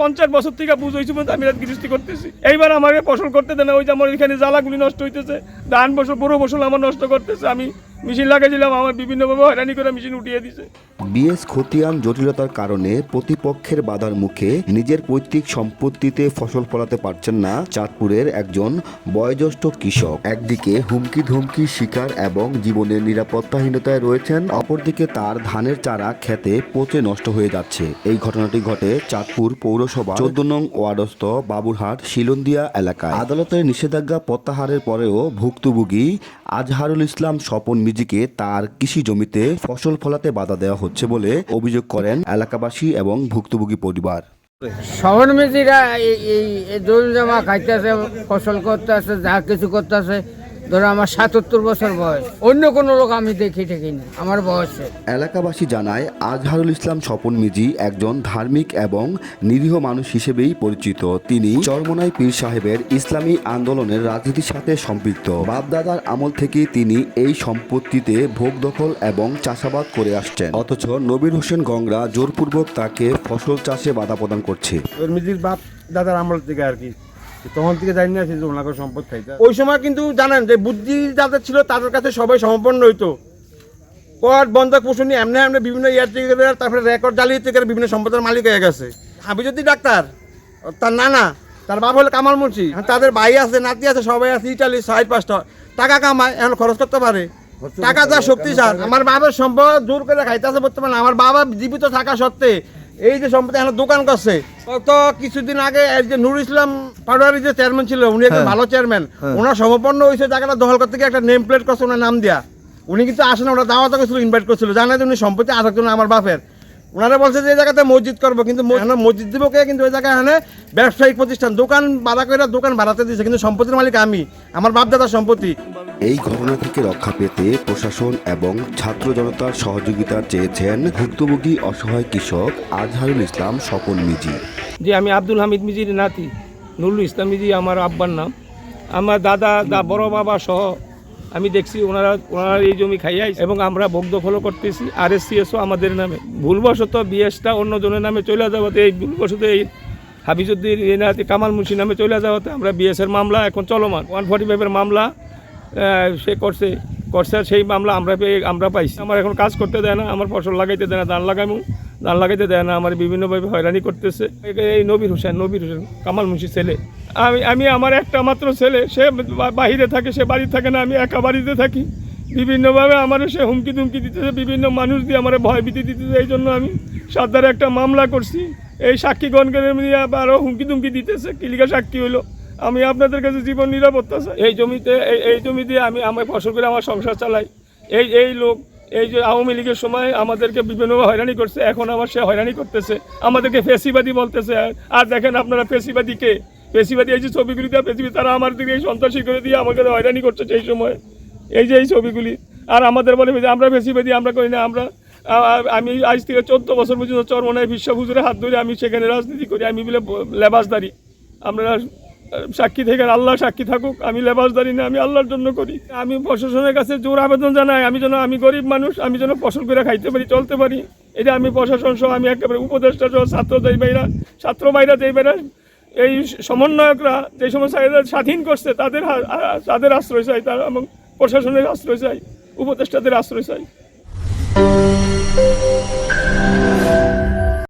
পঞ্চাশ বছর থেকে বুঝ হয়েছি পর্যন্ত আমি গৃহস্থী করতেছি। এইবার আমাকে ফসল করতে দেয় ওই যে আমার এখানে জ্বালাগুলি নষ্ট হইতেছে, ধান ফসল বড় ফসল আমার নষ্ট করতেছে, আমি মেশিন লাগাইছিলাম, আমার বিভিন্নভাবে হয়রানি করে মেশিন উঠিয়ে দিছে। বিএস খতিয়ান জটিলতার কারণে প্রতিপক্ষের বাধার মুখে নিজের পৈতৃক সম্পত্তিতে ফসল ফলাতে পারছেন না চাঁদপুরের একজন বয়োজ্যেষ্ঠ কৃষক। একদিকে হুমকি ধুমকি শিকার এবং জীবনের নিরাপত্তাহীনতায় রয়েছেন, অপরদিকে তার ধানের চারা খেতে পচে নষ্ট হয়ে যাচ্ছে। এই ঘটনাটি ঘটে চাঁদপুর পৌরসভা চোদ্দ নং ওয়ার্ডস্থ বাবুরহাট, শিলন্দিয়া এলাকায়। আদালতের নিষেধাজ্ঞা প্রত্যাহারের পরেও ভুক্তভোগী আজহারুল ইসলাম স্বপন মিজিকে তার কৃষি জমিতে ফসল ফলাতে বাধা দেওয়া হচ্ছে বলে অভিযোগ করেন এলাকাবাসী এবং ভুক্তভোগী পরিবার। শহর মেজিরা এই জমি জমা খাইতেছে, ফসল করতেছে, যা কিছু করতেছে ধরো আমার সাতাত্তর বছর বয়স। অন্য কোনো লোক আমি দেখি ঠেকি না আমার বয়সে। এলাকাবাসী জানায় আজহারুল ইসলাম স্বপন মিজি একজন ধার্মিক এবং নিরীহ মানুষ হিসেবেই পরিচিত। তিনি চরমনাই পীর সাহেবের ইসলামী আন্দোলনের রাজনীতির সাথে সম্পৃক্ত। বাপদাদার আমল থেকে তিনি এই সম্পত্তিতে ভোগ দখল এবং চাষাবাদ করে আসছেন। অথচ নবীর হোসেন গংরা জোরপূর্বক তাকে ফসল চাষে বাধা প্রদান করছে। মিজির বাপ দাদার আমল থেকে আর কি। তখন থেকে জানি না যে ওনাকে সম্পদ খাইতে। ওই সময় কিন্তু জানেন যে বুদ্ধি যাদের ছিল তাদের কাছে সবাই সমপন্ন হইতো কর বন্ধক পোষণ নিয়ে এমনি এমনি বিভিন্ন ইয়ার থেকে তারপরে রেকর্ড জ্বালিয়ে থেকে বিভিন্ন সম্পদের মালিক হয়ে গেছে। হাবিজুদ্দি ডাক্তার তার নানা তার বাপ হলো কামাল মুন্সি। তাদের ভাই আছে নাতি আছে সবাই আছে ইটালি সাইড পাঁচটা টাকা কামায় এখন খরচ করতে পারে। টাকা যা শক্তি স্যার আমার বাবার সম্পদ জোর করে খাইতেছে বর্তমানে। আমার বাবা জীবিত থাকা সত্ত্বে এই যে সম্পত্তি এখন দোকান করছে গত কিছুদিন আগে এই যে নুর ইসলাম পাটোয়ারি যে চেয়ারম্যান ছিল উনি একজন ভালো চেয়ারম্যান। ওনার সমপন্ন হয়েছে জায়গাটা দখল করতে গিয়ে একটা নেম প্লেট করছে ওনার নাম দিয়া। উনি কিন্তু আসেন ওরা দাওয়াত করেছিল ইনভাইট করছিল। জানা যে উনি সম্পত্তি আসার জন্য আমার বাপের। ওনারা বলছে যে এই জায়গাতে মসজিদ করব কিন্তু এখন মসজিদ দিব কে? কিন্তু ওই জায়গায় এখানে ব্যবসায়িক প্রতিষ্ঠান দোকান ভাড়া করে দোকান ভাড়াতে দিয়েছে কিন্তু সম্পত্তির মালিক আমি আমার বাপ দাদার সম্পত্তি। এই ঘটনা থেকে রক্ষা পেতে প্রশাসন এবং ছাত্র জনতার সহযোগিতা চেয়েছেন ভুক্তভোগী অসহায় কৃষক আজহারুল ইসলাম স্বপন মিজি। যে আমি আব্দুল হামিদ মিজির নাতি নুরুল ইসলাম মিজি আমার আব্বার নাম। আমার দাদা দা বড় বাবা সহ আমি দেখছি ওনারা ওনারা এই জমি খাইয়াই এবং আমরা ভোগ দখলও করতেছি। আর এস সিএসও আমাদের নামে। ভুলবশত বিএসটা অন্য জনের নামে চলে যাওয়াতে, এই ভুলবশত এই হাবিজুদ্দিন এই নাতি কামাল মুন্সি নামে চলে যাওয়াতে আমরা বিএসের মামলা এখন চলমান। ওয়ান ফর্টি ফাইভের মামলা সে করছে করছে, সেই মামলা আমরা পেয়ে, আমরা পাইছি। আমার এখন কাজ করতে দেয় না, আমার ফসল লাগাইতে দেয় না, ধান লাগাইমু ধান লাগাইতে দেয় না, আমার বিভিন্নভাবে হয়রানি করতেছে। এই নবীর হোসেন নবীর হোসেন, কামাল মুন্সির ছেলে। আমি আমি আমার একটা মাত্র ছেলে, সে বাহিরে থাকে, সে বাড়ি থাকে না, আমি একা বাড়িতে থাকি। বিভিন্নভাবে আমার সে হুমকি দুমকি দিতেছে, বিভিন্ন মানুষ দিয়ে আমার ভয় ভীতি দিতেছে, এই জন্য আমি সাদ্দারে একটা মামলা করছি। এই সাক্ষী সাক্ষীগণকে নিয়ে আরও হুমকি দুমকি দিতেছে কিলিকা সাক্ষী হলো আমি আপনাদের কাছে জীবন নিরাপত্তা চাই। এই জমিতে, এই জমি দিয়ে আমি আমার ফসল করে আমার সংসার চালাই। এই এই লোক এই যে আওয়ামী লীগের সময় আমাদেরকে বিভিন্নভাবে হয়রানি করছে, এখন আমার সে হয়রানি করতেছে। আমাদেরকে ফেসিবাদী বলতেছে। আর দেখেন আপনারা ফেসিবাদী কে? ফেসিবাদী এই যে ছবিগুলি দেওয়া ফেসিবাদী, তারা আমার দিকে এই সন্ত্রাসী করে দিয়ে আমাকে হয়রানি করছে সেই সময়। এই যে এই ছবিগুলি। আর আমাদের বলে আমরা বেশিবাদী আমরা করি না, আমরা আমি আজ থেকে চোদ্দ বছর পর্যন্ত চরমনায় বিশ্ব হুজুরের হাত ধরে আমি সেখানে রাজনীতি করি, আমি বলে লেবাসদারি। আমরা সাক্ষী থেকে আল্লাহ সাক্ষী থাকুক, আমি লেবাসদারি না, আমি আল্লাহর জন্য করি। আমি প্রশাসনের কাছে জোর আবেদন জানাই, আমি যেন, আমি গরিব মানুষ, আমি যেন ফসল করে খাইতে পারি, চলতে পারি। এটা আমি প্রশাসন সহ, আমি একেবারে উপদেষ্টা সহ, ছাত্র যেই ভাইরা, ছাত্র ভাইরা যেই ভাইরা, এই সমন্বয়করা যে সমস্ত স্বাধীন করছে, তাদের তাদের আশ্রয় চাই, তার এবং প্রশাসনের আশ্রয় চাই, উপদেষ্টাদের আশ্রয় চাই।